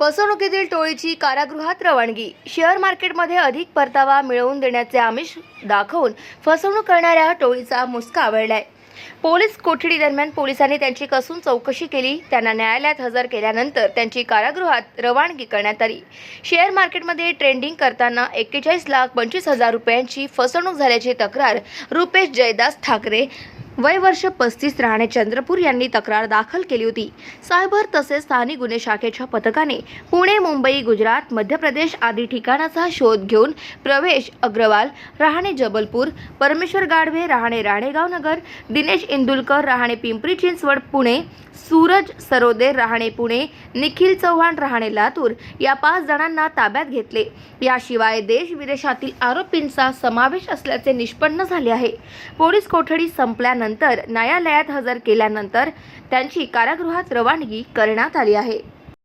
फसवणुकीतील टोळीची कारागृहात रवानगी. शेअर मार्केटमध्ये अधिक परतावा मिळवून देण्याचे आमिष दाखवून फसवणूक करणाऱ्या टोळीचा मुसका आवडलाय पोलीस कोठडी दरम्यान पोलिसांनी त्यांची कसून चौकशी केली त्यांना न्यायालयात हजर केल्यानंतर त्यांची कारागृहात रवानगी करण्यात आली. शेअर मार्केटमध्ये ट्रेंडिंग करताना एक्केचाळीस लाख पंचवीस हजार रुपयांची फसवणूक झाल्याची तक्रार रुपेश जयदास ठाकरे वय वर्ष पस्तीस राहणे चंद्रपूर यांनी तक्रार दाखल केली होती. सायबर तसेच स्थानिक गुन्हे शाखेच्या पथकाने पुणे मुंबई गुजरात मध्य प्रदेश आदी ठिकाणाचा शोध घेऊन प्रवेश अग्रवाल राहणे जबलपूर परमेश्वर गाढवे राहणे राणेगाव नगर दिनेश इंदुलकर राहणे पिंपरी चिंचवड पुणे सूरज सरोदे राहणे पुणे निखिल चव्हाण राहणे लातूर या पाच जणांना ताब्यात घेतले. याशिवाय देश विदेशातील आरोपींचा समावेश असल्याचे निष्पन्न झाले आहे. पोलीस कोठडी संपल्यानंतर न्यायालयात हजर केल्यानंतर त्यांची कारागृहात रवानगी करण्यात आली आहे.